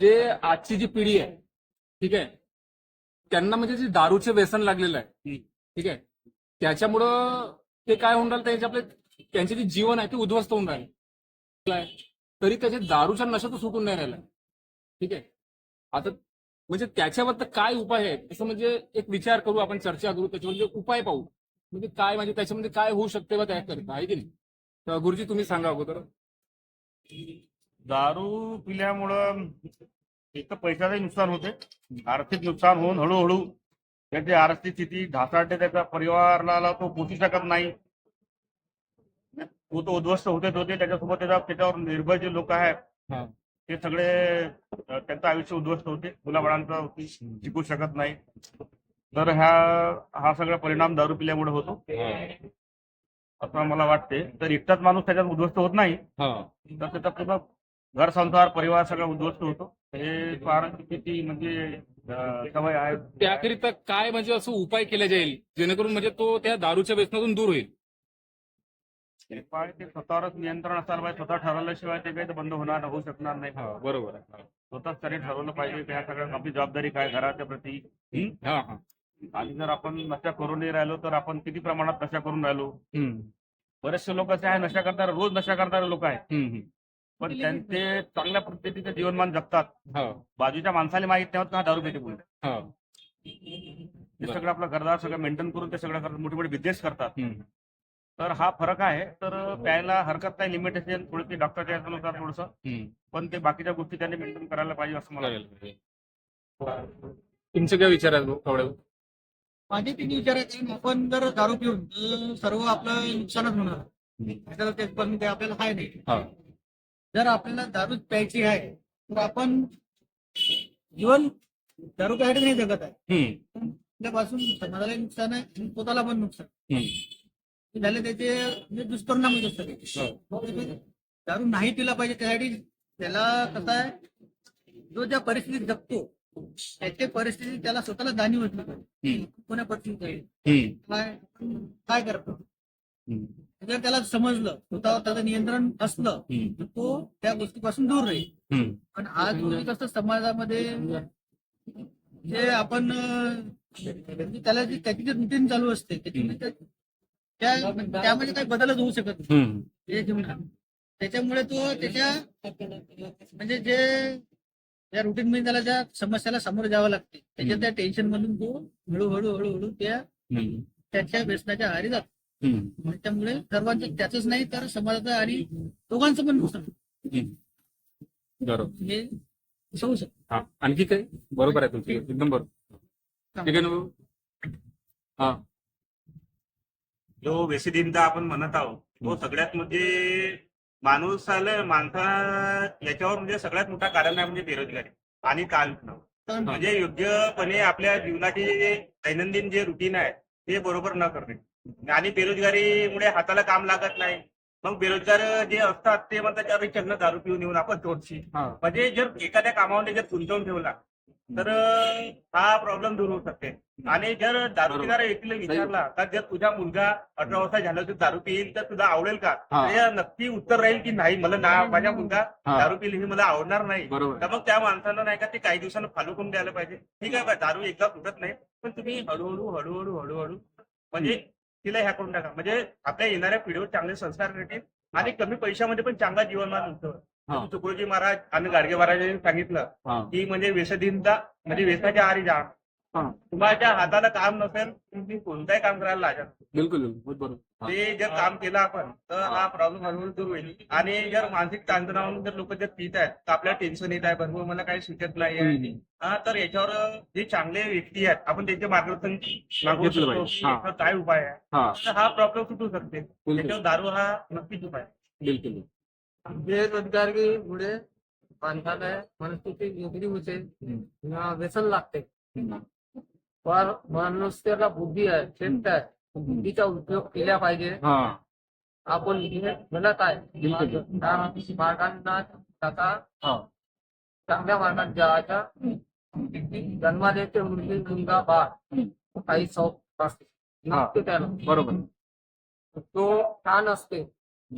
जे आजची जी पिढी आहे ठीक आहे? त्यांना म्हणजे जे दारूचे व्यसन लागलेलं आहे ठीक आहे? त्याच्यामुळं ते काय होऊन राहिलं त्यांचे आपले त्यांचे जे जीवन आहे ते उद्ध्वस्त होऊन राहिलं. तरी त्याचे दारूच्या नशा तर सुटून नाही राहिला. ठीक आहे? आता म्हणजे त्याच्यावर तर काय उपाय आहे असं म्हणजे एक विचार करू आपण चर्चा करू त्याच्यावर म्हणजे उपाय पाहू. म्हणजे काय म्हणजे त्याच्यामध्ये काय होऊ शकते बा त्याकरिता आहे की नाही? तर गुरुजी तुम्ही सांगा अगोदर. दारू पिल्यामुळं एक तर पैशाचंही नुकसान होते. आर्थिक नुकसान होऊन हळूहळू त्याची आर्थिक स्थिती ढासाळते. त्याच्या परिवाराला तो पोचू शकत नाही. तो तो उद्ध्वस्त होतेच होते. त्याच्यासोबत त्याच्या त्याच्यावर निर्भय जे लोक आहेत. ते सगळे त्यांचं आयुष्य उद्ध्वस्त होते. मुलाबाळांचं शिकू शकत नाही. तर ह्या हा सगळा परिणाम दारू पिल्यामुळे होतो. असं मला वाटते. तर एकटाच माणूस त्याच्यात उद्ध्वस्त होत नाही. तर त्याचा पूर्ण घर संसार परिवार सगळा उद्ध्वस्त होतो. हे फार किती म्हणजे सवय आहे. त्याकरिता काय म्हणजे असं उपाय केला जाईल? जेणेकरून म्हणजे तो त्या दारूच्या व्यसनातून दूर होईल? उपाय ते स्वतःवरच नियंत्रण असायला पाहिजे. स्वतः ठरवल्याशिवाय ते काही बंद होणार होऊ शकणार नाही. बरोबर आहे. स्वतःच त्याने ठरवलं पाहिजे. ह्या सगळ्या आपली जबाबदारी काय घराच्या प्रती? आणि जर आपण नशा करून नाही राहिलो तर आपण किती प्रमाणात नशा करून राहिलो? बरेचसे लोक असे आहे नशा करणारे रोज नशा करणारे लोक आहेत. पण त्यांचे चांगल्या पद्धतीचं जीवनमान जगतात. हा. बाजूच्या माणसाला माहीत नाही होत का हा दारू पेटी बोलतो हा. ते सगळं आपलं घरदार सगळं मेंटेन करून ते सगळं करतात मोठे मोठे बिझनेस करतात. हम्म. तर हा फरक आहे तर प्यायला हरकत नाही लिमिटेशन थोडी डॉक्टरच्या याच्यानुसार थोडंसं. हम्म. पण ते बाकीच्या गोष्टी त्यांनी मेंटेन करायला पाहिजे असं मला चालेल, चालेल. तुमचे काय विचार आहेत थोडे माझे तिने विचारायचे की आपण जर दारू पिऊन तर सर्व आपलं नुकसानच होणार. ते पण ते आपल्याला हाय नाही. हा. जर आपल्याला दारू प्यायची आहे तर आपण जीवन दारू प्यायला नाही जगत आहे. आपल्यापासून समाजाला नुकसान आहे आणि स्वतःला पण नुकसान. हे झाले त्याचे म्हणजे दुष्परिणाम होत असतात. दारू नाही पिला पाहिजे त्यासाठी त्याला कसं आहे जो ज्या परिस्थितीत जगतो त्याची परिस्थिती त्याला स्वतःला जाणीव होत नाही आहे हम्म, काय काय करतो. जर त्याला समजलं स्वतःवर त्याचं नियंत्रण असलं तर तो त्या गोष्टीपासून दूर राहील. पण आज कसं समाजामध्ये जे आपण म्हणजे त्याला जी त्याची जी रुटीन चालू असते त्या- त्या त्यामध्ये काही बदलच होऊ शकत नाही. त्याच्यामुळे तो त्याच्या म्हणजे जे त्या रुटीन मध्ये त्याला ज्या समस्याला सामोरं जावं लागते त्याच्या त्या टेन्शन मधून तो हळूहळू हळूहळू त्या. त्याच्या व्यसनाच्या आहारी जातो. हम्म. त्यामुळे सर्वांचं त्याचंच नाही तर समाजाचं आणि दोघांचं पण नुकसान. बरोबर. हे होऊ शकतं. हा आणखी काय बरोबर आहे तुमची एकदम बरोबर. ठीक आहे ना भाऊ? हा. जो व्यसनहीनता आपण म्हणत आहोत तो सगळ्यात म्हणजे माणूसाला माणसा याच्यावर म्हणजे सगळ्यात मोठा कारण आहे म्हणजे बेरोजगारी आणि ताण. म्हणजे योग्यपणे आपल्या जीवनाचे जे दैनंदिन जे रुटीन आहे ते बरोबर न करणे. आणि बेरोजगारीमुळे हाताला काम लागत नाही. मग बेरोजगार जे असतात ते म्हणतात अरे दारू पिऊन येऊन आपण तोडशी. हा. म्हणजे जर एखाद्या कामामध्ये जर गुंतवून ठेवला तर हा प्रॉब्लेम दूर होऊ शकते. आणि जर दारू पिणाऱ्या व्यक्तीला विचारला का जर तुझा मुलगा अठरा वर्ष झाला तर दारू पिईल तर तुला आवडेल का? हा. तर या नक्की उत्तर राहील की नाही. मला ना माझा मुलगा. दारू पिईल हे मला आवडणार नाही. बरोबर. तर मग त्या माणसाला नाही का ते काही दिवसानं फॉलो करून द्यायला पाहिजे. ठीक आहे बा दारू एकदा सुटत नाही पण तुम्ही हळूहळू हळूहळू हळूहळू म्हणजे तिला ह्या करून टाका. म्हणजे आपल्या येणाऱ्या पिढीवर चांगले संस्कार भेटेल आणि कमी पैशामध्ये पण चांगला जीवनमान उठतं हा. तुकडोजी महाराज आणि गाडगे महाराजांनी सांगितलं की म्हणजे व्यसनहीनता म्हणजे व्यसनाच्या आहारी जा. तुम्हाला हाताला काम नसेल तुम्ही कोणताही काम करायला लाजा. बिलकुल बिलकुल. ते जर काम केलं आपण तर हा प्रॉब्लेम हळूहळू दूर होईल. आणि जर मानसिक ताणतणावातून जर लोक जर पित आहेत तर आपल्याला टेन्शन येत आहे. भरपूर मला काही सुचत नाही आहे. हा तर याच्यावर जे चांगले व्यक्ती आहेत आपण त्यांचे मार्गदर्शन मागवू घेतलं शकतो हा. काय उपाय आहे. हा. तर हा प्रॉब्लेम सुटू शकते. बिलकुल. त्याच्यावर दारू हा नक्कीच उपाय आहे. बिलकुल बेरोजगारीमुळे माणसाला मनस्थिती वेगळी होते. किंवा व्यसन लागते. पण मनुष्याला बुद्धी आहे श्रेष्ठ आहे. बुद्धीचा उपयोग केला पाहिजे. आपण हे म्हणत आहे. मार्गांना जाता चांगल्या मार्गात जायचा जन्माला मुलगी मुलगा बाळ काही शौक असते त्याला. बरोबर. तो छान असते.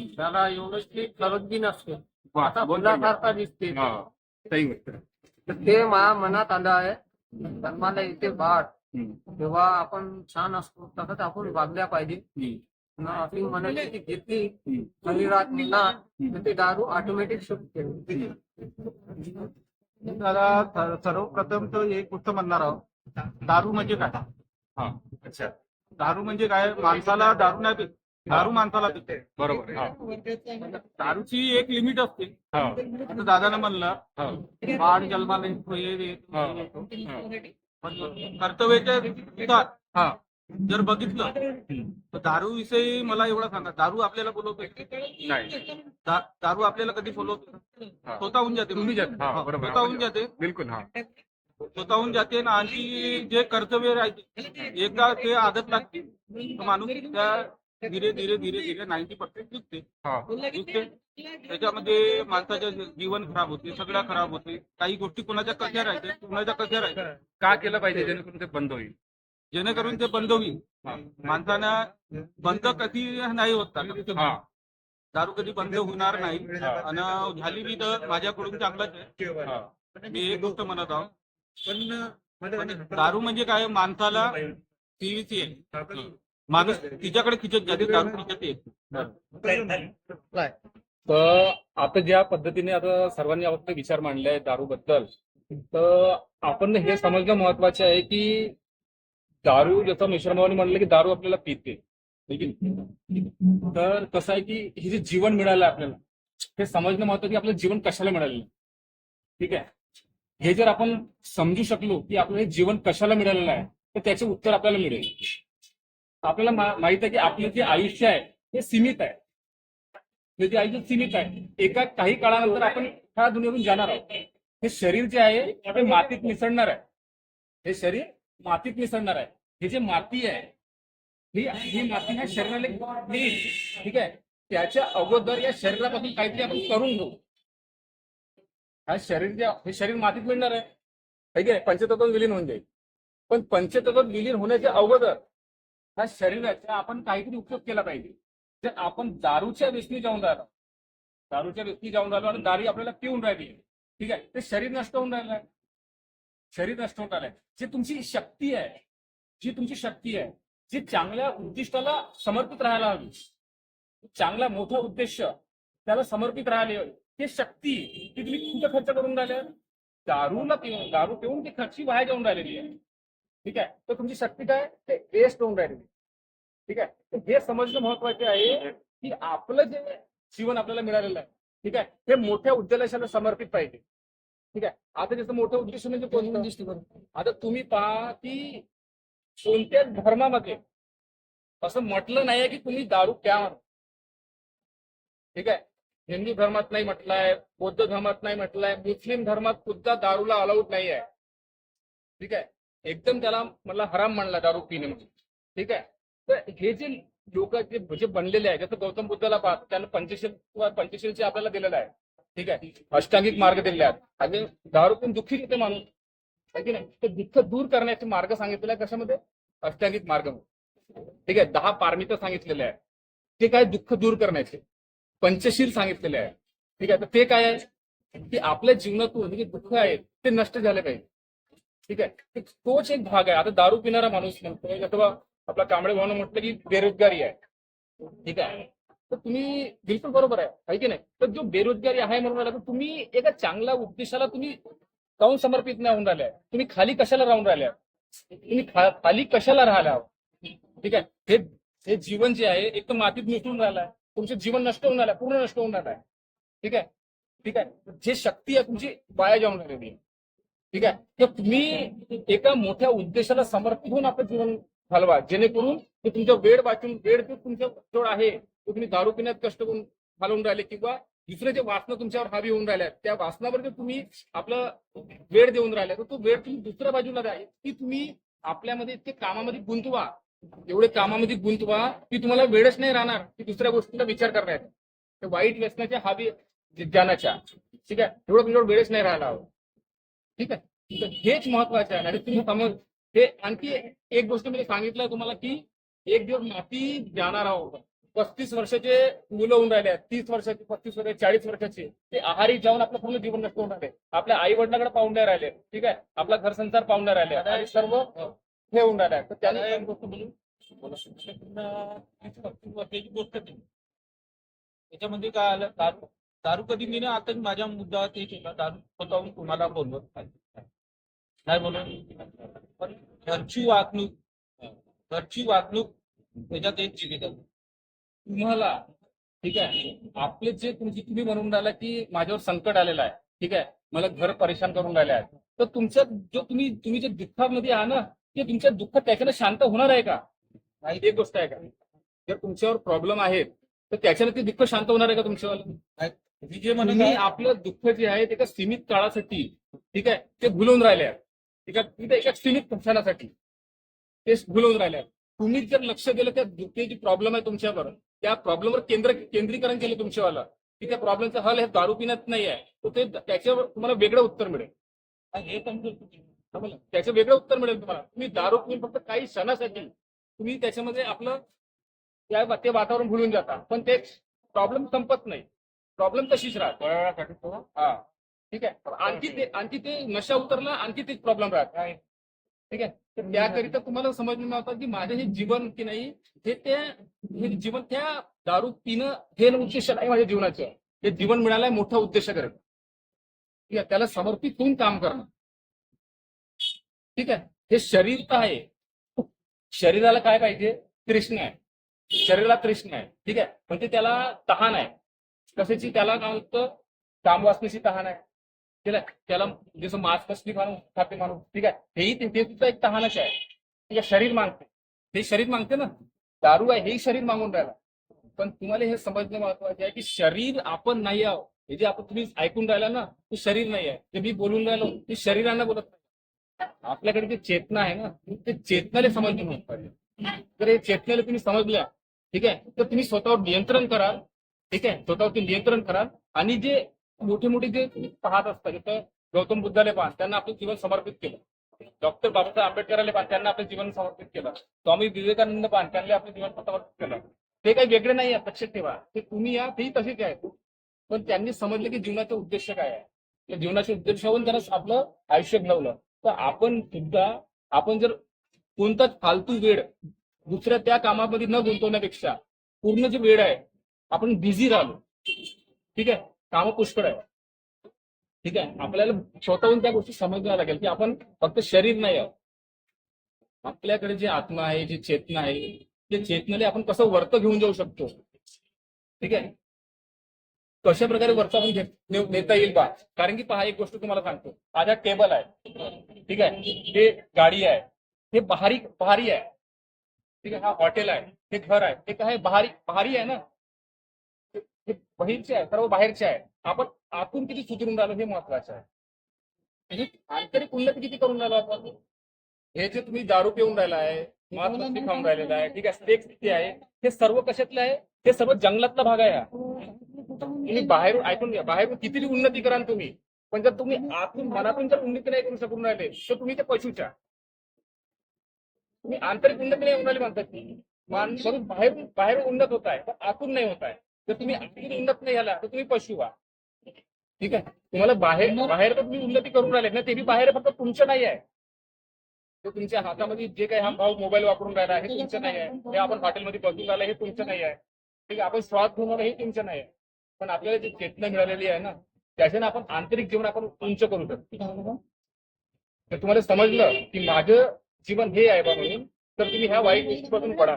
त्याला एवढंच की खरंच नसते. आता बोल पाहिजे. फुलासारखा दिसते हा सही ते माझ्या मनात आलं आहे. जन्माला येते बाळ. हम्म. तेव्हा आपण छान असतो. तसंच आपण वागल्या पाहिजे. आपली मनाची घेतली. शरीरात तर ते दारू ऑटोमॅटिक दादा सर्वप्रथम तर एक गोष्ट म्हणणार आहोत. दारू म्हणजे काय? हा. अच्छा. दारू म्हणजे काय? माणसाला दारू नाही दारू माणसाला पिते बरोबर हा. दारूची एक लिमिट असते. हा. आता दादानं म्हणलं हा. बाळ जन्माला येतो, हे. पण कर्तव्याच्या हा. जर बघितलं तर दारू विषयी मला एवढं सांगा. दारू आपल्याला बोलवते नाही. दा- दारू आपल्याला कधी बोलवते हा. स्वतःहून जाते. तुम्ही जात- हा, बरोबर. स्वतःहून जाते. बिलकुल हा. स्वतःहून जाते ना आणि जे कर्तव्य राहते एकदा ते आदत लागते. तर माणूस त्या धीरे धीरे धीरे धीरे नाईन्टी पर्सेंट निघते. हा. निघते. त्याच्यामध्ये माणसाचं जीवन खराब होते सगळं खराब होते. काही गोष्टी कोणाच्या कशा राहते कोणाच्या कशा राहते का केलं पाहिजे? जेणेकरून ते बंद होईल. जेणेकरून ते बंद होईल. माणसानं बंद कधी नाही होत हा. दारू कधी बंद होणार नाही. आणि झाली बी तर माझ्याकडून चांगलाच आहे. हा. मी एक गोष्ट म्हणत आहोत पण पण दारू म्हणजे काय? माणसाला सीवीसी आहे. माणूस तिच्याकडे खिचत जाते दारू खिचत येत तर आता ज्या पद्धतीने आता सर्वांनी आपले विचार मांडले आहेत दारूबद्दल तर आपण हे समजणं महत्त्वाचे आहे की दारू जसं मिश्रभावाने म्हणलं की दारू आपल्याला पिते? तर कसं आहे की हे जे जीवन मिळालं आपल्याला हे समजणं महत्वाचं की आपलं जीवन कशाला मिळालं? ठीक आहे? हे जर आपण समजू शकलो की आपलं हे जीवन कशाला मिळालेलं आहे तर त्याचे उत्तर आपल्याला मिळेल. आपल्याला माहीत आहे की आपलं जे आयुष्य आहे हे सीमित आहे. हे जे आयुष्य सीमित आहे एका काही काळानंतर आपण ह्या दुनियेतून जाणार आहोत. हे शरीर जे आहे ते मातीत मिसळणार आहे. हे शरीर मातीत मिसळणार आहे. हे जे माती आहे ही ही माती ह्या शरीराला ठीक आहे? त्याच्या अगोदर या शरीरापासून काहीतरी आपण करून घेऊ. हा शरीर जे हे शरीर मातीत मिळणार आहे. ठीक आहे? पंचतत्वात विलीन होऊन जाईल. पण पंचतत्वात विलीन होण्याच्या अगोदर ह्या शरीराचा आपण काहीतरी उपयोग केला पाहिजे. जर आपण दारूच्या व्यसनी जाऊन राहिलो दारूच्या व्यसनी जाऊन राहिलो आणि दारू आपल्याला पिऊन राहिली ठीक आहे ते शरीर नष्ट होऊन राहिलं शरीर नष्ट होऊन राहिलंय जे तुमची शक्ती आहे जी तुमची शक्ती आहे जी चांगल्या उद्दिष्टाला समर्पित राहायला हवी चांगला मोठा उद्देश त्याला समर्पित राहिले ते शक्ती ती तुम्ही कुठं खर्च करून राहिल्या दारूला पिऊन दारू पिऊन ती खर्ची बाहेर जाऊन राहिलेली आहे. ठीक आहे? तर तुमची शक्ती काय? ते वेस्ट होऊन राहिलेली ठीक आहे? तर हे समजणं महत्त्वाचे आहे की आपलं जे जीवन आपल्याला मिळालेलं आहे ठीक आहे? हे मोठ्या उद्देशाला समर्पित पाहिजे. ठीक आहे? आता जसं मोठं उद्देश म्हणजे कोणतं? आता तुम्ही पहा की कोणत्याच धर्मामध्ये असं म्हटलं नाहीये की तुम्ही दारू प्या. ठीक आहे? हिंदू धर्मात नाही म्हटलंय बौद्ध धर्मात नाही म्हटलंय मुस्लिम धर्मात सुद्धा दारूला अलाउड नाही आहे. ठीक आहे? एकदम त्याला मला हराम म्हणला दारू पिणे म्हणून. ठीक आहे? तर हे जे लोक जे जे बनलेले आहे जसं गौतम बुद्धाला पाहत त्यानं पंचशील किंवा पंचशीलचे आपल्याला दिलेलं आहे. ठीक आहे? अष्टांगिक मार्ग दिलेले आहेत. आणि दारू पण दुःखी येते माणूस? आहे की नाही? ते दुःख दूर करण्याचे मार्ग सांगितलेला आहे कशामध्ये? अष्टांगिक मार्ग ठीक आहे? दहा पारमिता सांगितलेले आहे ते काय दुःख दूर करण्याचे? पंचशील सांगितलेले आहे ठीक आहे? तर ते काय आहे? की आपल्या जीवनातून जे दुःख आहे ते नष्ट झाले पाहिजे. ठीक आहे? तोच एक भाग आहे. आता दारू पिणारा माणूस म्हणतो अथवा आपला कांबळे भावनं म्हटलं की बेरोजगारी आहे. ठीक आहे? तर तुम्ही बिलकुल बरोबर आहे. आहे की नाही? तर जो बेरोजगारी आहे म्हणून राहिला, तर तुम्ही एका चांगल्या उद्देशाला तुम्ही काऊन समर्पित नाही होऊन राहिल्या? तुम्ही खाली कशाला राहून राहिल्या? तुम्ही खाली कशाला राहिल्या ठीक आहे? हे हे जीवन जे आहे एक तर मातीत मिसळून राहिलं आहे तुमचं जीवन नष्ट होऊन राहिलं पूर्ण नष्ट होऊन राहिलं. आहे ठीक आहे? ठीक आहे? जे शक्ती आहे तुमची वाया जाऊन राहिलेली ठीक आहे? तर तुम्ही एका मोठ्या उद्देशाला समर्पित होऊन आपलं जीवन घालवा. जेणेकरून ते तुमचा वेळ वाचून वेळ जो तुमच्या जवळ आहे तो तुम्ही दारू पिण्यात कष्ट करून घालवून राहिले किंवा दुसरे जे वासना तुमच्यावर हावी होऊन राहिल्या त्या वासनावर जर तुम्ही आपलं वेळ देऊन राहिला तर तो वेळ तुम्ही दुसऱ्या बाजूला द्या. की तुम्ही आपल्यामध्ये इतके कामामध्ये गुंतवा. एवढे कामामध्ये गुंतवा की तुम्हाला वेळच नाही राहणार की दुसऱ्या गोष्टीला विचार करण्यात. वाईट व्यसनाच्या हावी ज्ञानाच्या. ठीक आहे? एवढं तुमच्यावर वेळच नाही राहिला. हवं ठीक आहे तर हेच महत्वाचं आहे आणि तुम्ही समज हे आणखी एक गोष्ट मी सांगितलं तुम्हाला की एक दिवस माती जाणार आहोत पस्तीस वर्षाचे मुलं होऊन राहिले आहेत तीस वर्षाचे पस्तीस वर्षाचे चाळीस वर्षाचे ते आहारी जाऊन आपलं पूर्ण जीवन नष्ट होऊन राहिले आपल्या आई वडिलांकडे पाहून नाही राहिले ठीक आहे आपला घर संसार पाहून नाही राहिले आणि सर्व हे होऊन राहिले तर त्याने एक गोष्ट बोलू तीस पस्तीस वर्षाची गोष्ट त्याच्यामध्ये काय आलं दारू दारू कधी मी ना आता माझ्या मुद्दा ते दारू स्वतःहून कुणाला बोलवत नाही. नाही पण घरची वागणूक घरची वागणूक त्याच्यात एक जीवित तुम्हाला ठीक आहे आपले जे तुमची तुम्ही म्हणून राहिला की माझ्यावर संकट आलेलं आहे. ठीक आहे मला घर परेशान करून राहिले आहेत. तर तुमच्या जो तुम्ही तुम्ही जे दुःखामध्ये आहात ना ते तुमच्या दुःख त्याच्यानं शांत होणार आहे का? नाही एक गोष्ट आहे का? जर तुमच्यावर प्रॉब्लेम आहेत तर त्याच्यानं ते दुःख शांत होणार आहे का तुमच्यावर? मी जे म्हणत आहे, आपलं दुःख जे आहे ते एका सीमित काळासाठी ठीक आहे ते भुलवून राहिले ठीक आहे एका सीमित क्षणासाठी ते भुलवून राहिले आहेत तुम्ही जर लक्ष दिलं त्या दुःखाची प्रॉब्लेम आहे तुमच्यावर त्या प्रॉब्लेमवर केंद्र केंद्रीकरण केलं तुमच्यावाला की त्या प्रॉब्लेमचा हल हे दारू पिण्यात नाही आहे तर ते त्याच्यावर तुम्हाला वेगळं उत्तर मिळेल. हे समजून? त्याचं वेगळं उत्तर मिळेल तुम्हाला. तुम्ही दारू पिऊन फक्त काही क्षणासाठी तुम्ही त्याच्यामध्ये आपलं त्या ते वातावरण भुलून जाता. पण ते प्रॉब्लेम संपत नाही. प्रॉब्लेम तशीच राहते. थोड्या वेळासाठी तो हा. ठीक आहे. आणखी ते आणखी ते नशा उतरला आणखी तेच प्रॉब्लेम राहत. ठीक आहे? तर त्याकरिता तुम्हाला समजलं नव्हतं की माझं हे जीवन की नाही हे ते हे जीवन त्या दारू पिणं हे उद्देश नाही माझ्या जीवनाचं. हे जीवन मिळालंय मोठा उद्देश करत. ठीक आहे? त्याला समर्पित होऊन काम करणं. ठीक आहे? हे शरीर तर आहे. शरीराला काय पाहिजे? तृष्ण आहे. शरीराला तृष्ण आहे. ठीक आहे? म्हणजे त्याला तहान आहे. तसेच त्याला काय होतं? काम वाचण्याची तहान आहे. ठीक आहे? त्याला जसं मांस मछली मानू खाते मानू ठीक आहे? हेही ते- सुद्धा एक तहानच आहे. ठीक आहे शरीर मागते हे शरीर मागते ना? दारू आहे हेही शरीर मागून राहिला. पण तुम्हाला हे समजणं महत्त्वाचे आहे की शरीर आपण नाही आहोत. हे जे आपण तुम्ही ऐकून राहिला ना ते शरीर नाही आहे. जे मी बोलून राहिलो ते शरीरांना बोलत नाही. आपल्याकडे जे चेतना आहे ना ते चेतनाला समजणं महत्त्वाचे जर हे चेतनेला तुम्ही समजल्या. ठीक आहे? तर तुम्ही स्वतःवर नियंत्रण कराल. ठीक आहे? स्वतःवरती नियंत्रण कराल आणि जे मोठे मोठे जे पाहत असतात जसं गौतम बुद्धाले पाहा त्यांना आपलं जीवन समर्पित केलं. डॉक्टर बाबासाहेब आंबेडकरांना पाहा त्यांना आपलं जीवन समर्पित केलं. स्वामी विवेकानंद पाहा त्यांनी आपलं जीवन समर्पित केलं. ते काही वेगळे नाही आहे लक्षात ठेवा. ते तुम्ही या तेही तसेच आहे पण त्यांनी समजलं की जीवनाचा उद्देश काय आहे? त्या जीवनाच्या होऊन त्यांना आपलं आयुष्य घडवलं. तर आपण सुद्धा आपण जर कोणताच फालतू वेळ दुसऱ्या त्या कामामध्ये न गुंतवण्यापेक्षा पूर्ण जे वेळ आहे आपण बिझी राहिलो. ठीक आहे? कामं पुष्कळ आहे ठीक आहे? आपल्याला स्वतःहून त्या गोष्टी समजण्याला लागेल की आपण फक्त शरीर नाही आहोत. आपल्याकडे जे आत्मा आहे, जी चेतना आहे ते चेतनेला आपण कसं वर्त घेऊन जाऊ शकतो? ठीक आहे? कशा प्रकारे वर्त आपण नेता बा? कारण की पहा, एक गोष्ट तुम्हाला सांगतो. आज हा टेबल आहे. ठीक हे गाडी आहे. हे बहारी बहारी आहे. ठीक आहे? हा हॉटेल हे घर हे काय? बहारी बहारी आहे ना? हे- बहिरचे आहे सर्व बाहेरचे आहे. आपण आतून किती सुधरून राहिलो हे महत्वाचं आहे. म्हणजे आंतरिक उन्नती किती करून राहिलो आपण. हे जे तुम्ही दारू पिऊन राहिला आहे मच्छी खाऊन राहिलेला आहे ठीक आहे स्टेक्स किती आहे हे सर्व कशातलं आहे? हे सर्व जंगलातला भाग आहे. तुम्ही बाहेरून ऐकून घ्या बाहेरून किती उन्नती कराल तुम्ही पण जर तुम्ही आतून मनातून जर उन्नती नाही करू शकून राहिले तर तुम्ही ते पशुच्या. तुम्ही आंतरिक उन्नती नाही होऊन राहिली म्हणतात की माणूस बाहेरून बाहेरून उन्नत होत आहे पण आतून नाही होत आहे. जर तुम्ही आतून उन्नत नाही झाला तर तुम्ही पशु व्हा. ठीक आहे? तुम्हाला बाहेर बाहेर तर तुम्ही उन्नती करून राहिले ना ते बी बाहेर फक्त तुमचं नाही आहे. ते तुमच्या हातामध्ये जे काही हा भाऊ मोबाईल वापरून राहिला हे तुमचं नाही आहे. हे आपण हॉटेलमध्ये बसून राहिलं हे तुमचं नाही आहे. ठीक आहे? आपण श्वास घेऊन हे तुमचं नाही आहे. पण आपल्याला जी चेतना मिळालेली आहे ना त्याच्याने आपण आंतरिक जीवन आपण उंच करू शकतो. तर तुम्हाला समजलं की माझं जीवन हे आहे बा म्हणून तर तुम्ही ह्या वाईट गोष्टीपासून पडा.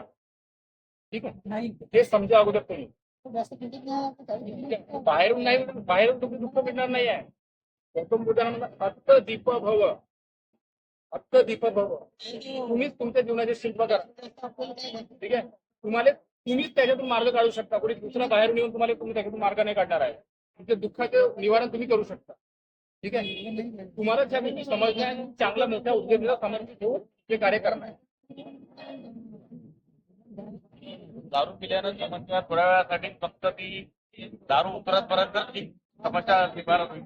ठीक आहे? हे समजा अगोदर तुम्ही. बाहेरून नाही बाहेरून तुम्ही दुःख मिळणार नाही आहे. गौतम बुद्धांना अत्त दीप भव अत्त दीप भव तुम्हीच तुमच्या जीवनाचे शिल्प करा. ठीक आहे? तुम्हाला तुम्हीच त्याच्यातून मार्ग काढू शकता. कोणी दुसरा बाहेरून येऊन तुम्हाला तुम्ही त्याच्यातून मार्ग नाही काढणार आहे. तुमच्या दुःखाचं निवारण तुम्ही करू शकता. ठीक आहे? तुम्हाला ज्या गोष्टी समजल्या चांगला मोठ्या उद्योगाला समर्पित होऊन ते कार्य करणार दारू पिल्यानं समस्या थोड्या वेळासाठी फक्त ती दारू उतरत पर्यंत ती समस्या निवारण होईल.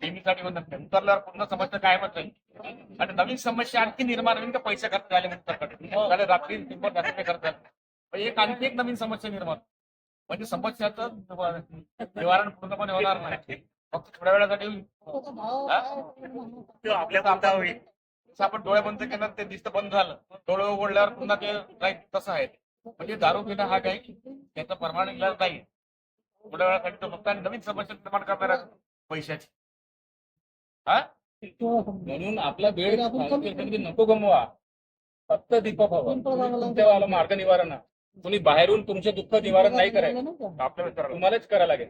नेहमीसाठी उतरल्यावर पूर्ण समस्या कायमच आहे आणि नवीन समस्या आणखी निर्माण होईल का पैसे खर्च झाले सरकारकडे. झाले रात्री शंभर रात्री खर्च झाले एक आणखी एक नवीन समस्या निर्माण म्हणजे समस्याचं निवारण पूर्णपणे होणार नाही. फक्त थोड्या वेळासाठी हा? तो आपल्या पुरता होईल. आपण डोळे बंद केलं ते दिसतं बंद झालं. डोळे उघडल्यावर पुन्हा ते नाही तसं आहे. म्हणजे दारू पिणं हा काही त्याचा परमानंट इलाज नाही. थोड्या वेळासाठी तो फक्त नवीन समस्या निर्माण करणार पैशाची. हा? म्हणून आपला वेळ नको गमवा. फक्त दीपक हवं तुमच्या मार्ग निवारण तुम्ही बाहेरून तुमचे दुःख निवारण नाही करायचं. आपल्या मित्राला. तुम्हालाच करायला लागेल.